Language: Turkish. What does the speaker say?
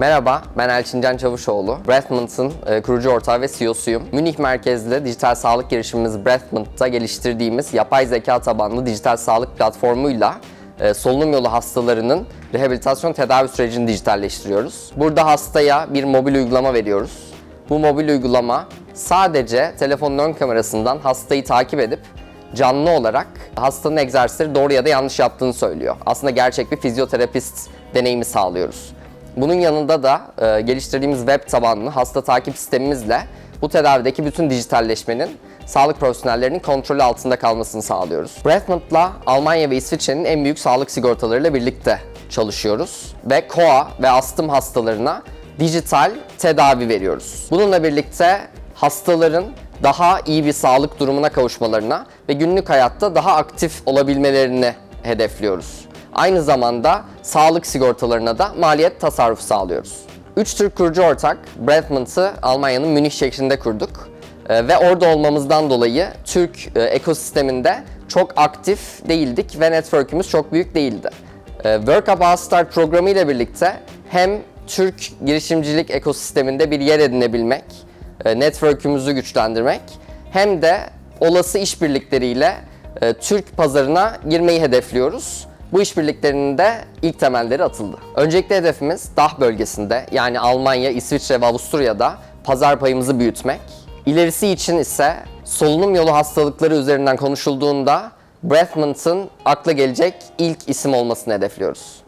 Merhaba, ben Elçin Can Çavuşoğlu. Breathment'ın e, kurucu ortağı ve CEO'suyum. Münih merkezli dijital sağlık girişimimiz Breathment'ta geliştirdiğimiz yapay zeka tabanlı dijital sağlık platformuyla e, solunum yolu hastalarının rehabilitasyon tedavi sürecini dijitalleştiriyoruz. Burada hastaya bir mobil uygulama veriyoruz. Bu mobil uygulama sadece telefonun ön kamerasından hastayı takip edip canlı olarak hastanın egzersizleri doğru ya da yanlış yaptığını söylüyor. Aslında gerçek bir fizyoterapist deneyimi sağlıyoruz. Bunun yanında da e, geliştirdiğimiz web tabanlı hasta takip sistemimizle bu tedavideki bütün dijitalleşmenin sağlık profesyonellerinin kontrolü altında kalmasını sağlıyoruz. Breathment'la Almanya ve İsviçre'nin en büyük sağlık sigortalarıyla birlikte çalışıyoruz ve koa ve astım hastalarına dijital tedavi veriyoruz. Bununla birlikte hastaların daha iyi bir sağlık durumuna kavuşmalarına ve günlük hayatta daha aktif olabilmelerini hedefliyoruz. Aynı zamanda sağlık sigortalarına da maliyet tasarrufu sağlıyoruz. Üç Türk kurucu ortak Breathment'ı Almanya'nın Münih şehrinde kurduk. Ee, ve orada olmamızdan dolayı Türk e, ekosisteminde çok aktif değildik ve network'ümüz çok büyük değildi. Ee, Work Up All Start programı ile birlikte hem Türk girişimcilik ekosisteminde bir yer edinebilmek, e, network'ümüzü güçlendirmek hem de olası işbirlikleriyle e, Türk pazarına girmeyi hedefliyoruz. Bu işbirliklerinin de ilk temelleri atıldı. Öncelikli hedefimiz DAH bölgesinde yani Almanya, İsviçre ve Avusturya'da pazar payımızı büyütmek. İlerisi için ise solunum yolu hastalıkları üzerinden konuşulduğunda Breathment'ın akla gelecek ilk isim olmasını hedefliyoruz.